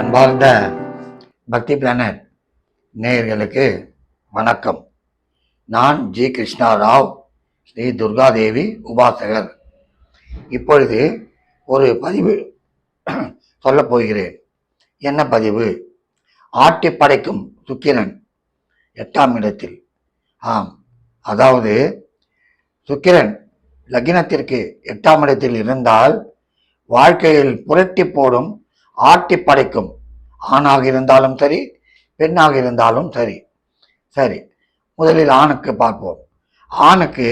அன்பார்ந்த பக்தி பிளானட் நேயர்களுக்கு வணக்கம். நான் ஜி கிருஷ்ணா ராவ் ஸ்ரீ துர்காதேவி உபாசகர். இப்பொழுது ஒரு பதிவு சொல்லப் போகிறேன். என்ன பதிவு? ஆட்டி படைக்கும் சுக்கிரன் எட்டாம் இடத்தில். ஆம் அதாவது சுக்கிரன் லக்னத்திற்கு எட்டாம் இடத்தில் இருந்தால் வாழ்க்கையில் புரட்டி போடும் ஆட்டி படைக்கும். ஆணாக இருந்தாலும் சரி பெண்ணாக இருந்தாலும் சரி. சரி முதலில் ஆணுக்கு பார்ப்போம். ஆணுக்கு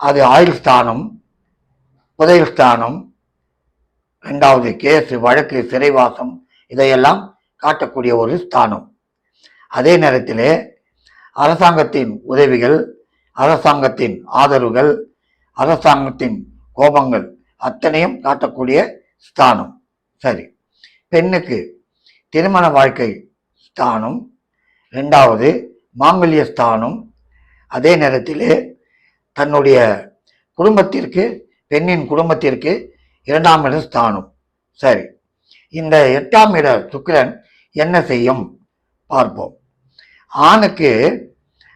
அது ஆயுள் ஸ்தானம் புதையல் ஸ்தானம் ரெண்டாவது கேஸு வழக்கு சிறைவாசம் இதையெல்லாம் காட்டக்கூடிய ஒரு ஸ்தானம். அதே நேரத்திலே அரசாங்கத்தின் உதவிகள் அரசாங்கத்தின் ஆதரவுகள் அரசாங்கத்தின் கோபங்கள் அத்தனையும் காட்டக்கூடிய ஸ்தானம். சரி. பெண்ணுக்கு திருமண வாழ்க்கை ஸ்தானம் ரெண்டாவது மாங்கல்ய ஸ்தானம். அதே நேரத்தில் தன்னுடைய குடும்பத்திற்கு பெண்ணின் குடும்பத்திற்கு இரண்டாம் இட ஸ்தானம். சரி இந்த எட்டாம் இட சுக்கிரன் என்ன செய்யும்? பார்ப்போம். ஆணுக்கு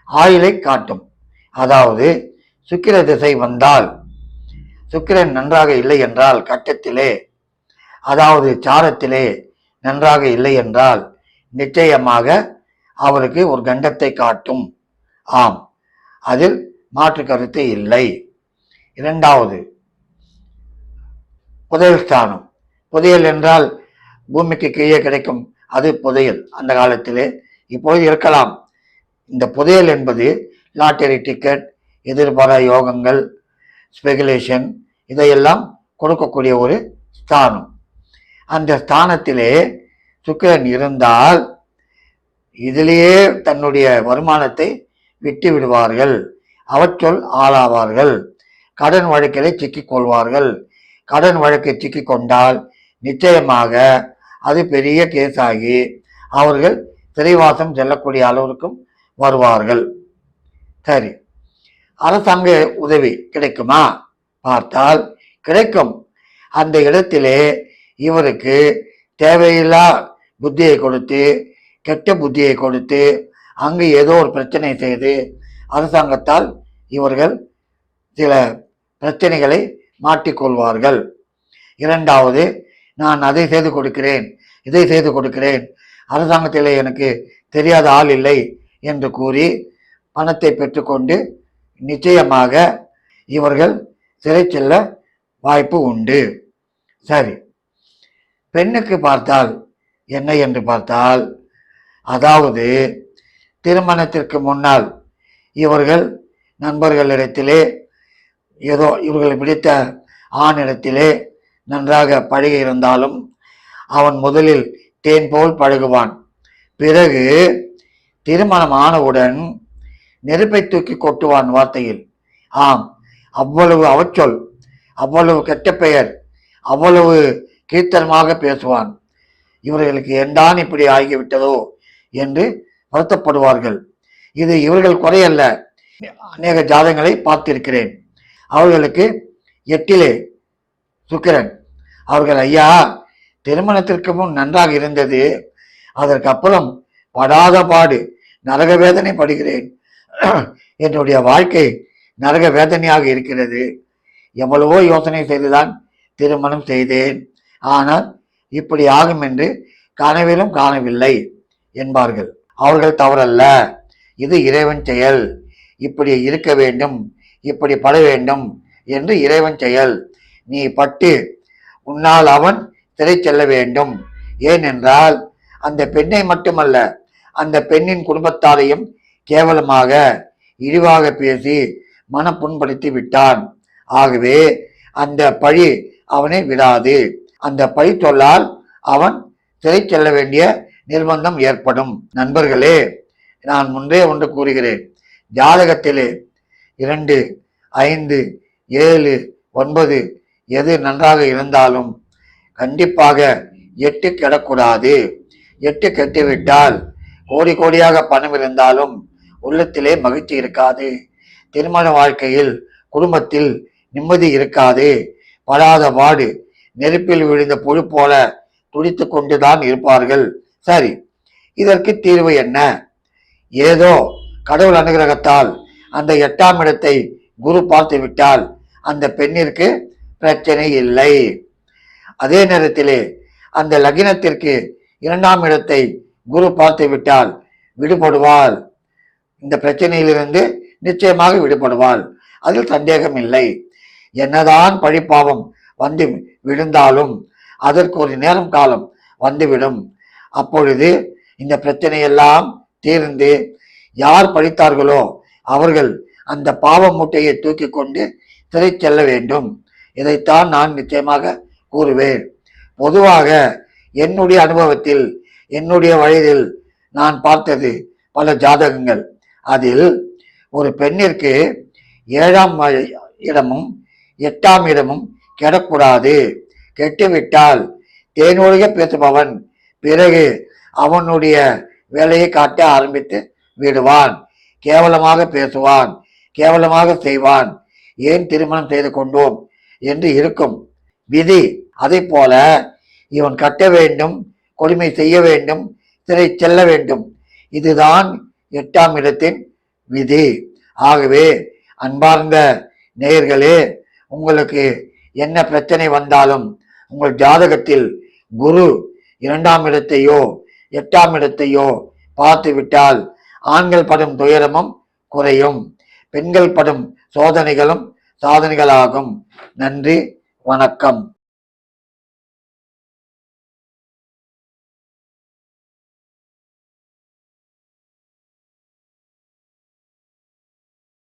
ஆயுளை காட்டும். அதாவது சுக்கிர திசை வந்தால் சுக்கிரன் நன்றாக இல்லை என்றால் கட்டத்திலே அதாவது சாரத்திலே நன்றாக இல்லை என்றால் நிச்சயமாக அவருக்கு ஒரு கண்டத்தை காட்டும். ஆம். அதில் மாற்று கருத்து இல்லை. இரண்டாவது புதையல் ஸ்தானம். புதையல் என்றால் பூமிக்கு கீழே கிடைக்கும் அது புதையல். அந்த காலத்திலே இப்பொழுது இருக்கலாம். இந்த புதையல் என்பது லாட்டரி டிக்கெட் எதிர்பாரா யோகங்கள் ஸ்பெகுலேஷன் இதையெல்லாம் கொடுக்கக்கூடிய ஒரு ஸ்தானம். அந்த ஸ்தானத்திலே சுக்கிரன் இருந்தால் இதிலேயே தன்னுடைய வருமானத்தை விட்டு விடுவார்கள். அவற்றுள் ஆளாவார்கள். கடன் வழக்கிலே சிக்கிக் கொள்வார்கள். கடன் வழக்கை சிக்கி கொண்டால் நிச்சயமாக அது பெரிய கேஸ் ஆகி அவர்கள் சிறைவாசம் செல்லக்கூடிய அளவிற்கும் வருவார்கள். சரி. அரசாங்க உதவி கிடைக்குமா? பார்த்தால் கிடைக்கும். அந்த இடத்திலே இவருக்கு தேவையில்லா புத்தியை கொடுத்து கெட்ட புத்தியை கொடுத்து அங்கு ஏதோ ஒரு பிரச்சனை செய்து அரசாங்கத்தால் இவர்கள் சில பிரச்சனைகளை மாட்டிக்கொள்வார்கள் இரண்டாவது நான் அதை செய்து கொடுக்கிறேன் இதை செய்து கொடுக்கிறேன் அரசாங்கத்திலே எனக்கு தெரியாத ஆள் இல்லை என்று கூறி பணத்தை பெற்றுக்கொண்டு நிச்சயமாக இவர்கள் சிறை செல்ல வாய்ப்பு உண்டு. சரி. பெண்ணுக்கு பார்த்தால் என்ன என்று பார்த்தால் அதாவது திருமணத்திற்கு முன்னால் இவர்கள் நண்பர்களிடத்திலே ஏதோ இவர்கள் பிடித்த ஆணிடத்திலே நன்றாக பழகி இருந்தாலும் அவன் முதலில் தேன் போல் பழகுவான் பிறகு திருமணம் ஆனவுடன் நெருப்பை தூக்கி கொட்டுவான் வார்த்தையில். ஆம் அவ்வளவு அவச்சொல் அவ்வளவு கெட்ட பெயர் அவ்வளவு கீர்த்தனமாக பேசுவான். இவர்களுக்கு என்றான் இப்படி ஆகிவிட்டதோ என்று வருத்தப்படுவார்கள். இது இவர்கள் குறையல்ல. அநேக ஜாதங்களை பார்த்திருக்கிறேன். அவர்களுக்கு எட்டிலே சுக்கிரன். அவர்கள் ஐயா திருமணத்திற்கு முன் நன்றாக இருந்தது. அதற்கப்புறம் படாத பாடு. நரக வேதனை படுகிறேன். என்னுடைய வாழ்க்கை நரக வேதனையாக இருக்கிறது. எவ்வளவோ யோசனை செய்துதான் திருமணம் செய்தேன். ஆனால் இப்படி ஆகும் என்று கனவிலும் காணவில்லை என்பார்கள். அவர்கள் தவறல்ல. இது இறைவன் செயல். இப்படி இருக்க வேண்டும். இப்படி பட வேண்டும் என்று இறைவன் செயல். நீ பட்டு உன்னால் அவன் திரை செல்ல வேண்டும். ஏனென்றால் அந்த பெண்ணை மட்டுமல்ல அந்த பெண்ணின் குடும்பத்தாரையும் கேவலமாக இழிவாக பேசி மனம் புண்படுத்தி விட்டான். ஆகவே அந்த பழி அவனை விடாது. அந்த பழி தொல்லால் அவன் சிறை செல்ல வேண்டிய நிர்பந்தம் ஏற்படும். நண்பர்களே நான் முன்பே ஒன்று கூறுகிறேன். ஜாதகத்திலே இரண்டு ஐந்து ஏழு ஒன்பது எது நன்றாக இருந்தாலும் கண்டிப்பாக எட்டு கெடக்கூடாது. எட்டு கெட்டுவிட்டால் கோடி கோடியாக பணம் இருந்தாலும் உள்ளத்திலே மகிழ்ச்சி இருக்காது. திருமண வாழ்க்கையில் குடும்பத்தில் நிம்மதி இருக்காது. படாத பாடு நெருப்பில் விழுந்த புழு போல துடித்து கொண்டுதான் இருப்பார்கள். சரி இதற்கு தீர்வு என்ன? ஏதோ கடவுள் அனுகிரகத்தால் அந்த எட்டாம் இடத்தை குரு பார்த்து விட்டால் அந்த பெண்ணிற்கு பிரச்சனை இல்லை. அதே நேரத்திலே அந்த லக்னத்திற்கு இரண்டாம் இடத்தை குரு பார்த்து விட்டால் விடுபடுவாள் இந்த பிரச்சனையிலிருந்து நிச்சயமாக விடுபடுவாள். அதில் சந்தேகம் இல்லை. என்னதான் பழிப்பாவம் வந்து விழுந்தாலும் அதற்கு ஒரு நேரம் காலம் வந்துவிடும். அப்பொழுது இந்த பிரச்சனையெல்லாம் தீர்ந்து யார் படித்தார்களோ அவர்கள் அந்த பாவ மூட்டையை தூக்கி கொண்டு சிறை செல்ல வேண்டும். இதைத்தான் நான் நிச்சயமாக கூறுவேன். பொதுவாக என்னுடைய அனுபவத்தில் என்னுடைய வயதில் நான் பார்த்தது பல ஜாதகங்கள். அதில் ஒரு பெண்ணிற்கு ஏழாம் இடமும் எட்டாம் இடமும் கெடக்கூடாது. கெட்டுவிட்டால் தேனொழிக பேசுபவன். பிறகு அவனுடைய வேலையை காட்ட ஆரம்பித்து விடுவான். கேவலமாக பேசுவான். கேவலமாக செய்வான். ஏன் திருமணம் செய்து கொண்டோம் என்று இருக்கும் விதி. அதை போல இவன் கட்ட வேண்டும் கொடுமை செய்ய வேண்டும் சிறை செல்ல வேண்டும். இதுதான் எட்டாம் இடத்தின் விதி. ஆகவே அன்பார்ந்த நேயர்களே உங்களுக்கு என்ன பிரச்சனை வந்தாலும் உங்கள் ஜாதகத்தில் குரு இரண்டாம் இடத்தையோ எட்டாம் இடத்தையோ பார்த்து விட்டால் ஆண்கள் படும் துயரமும் குறையும். பெண்கள் படும் சோதனைகளும் சாதனைகளாகும். நன்றி வணக்கம்.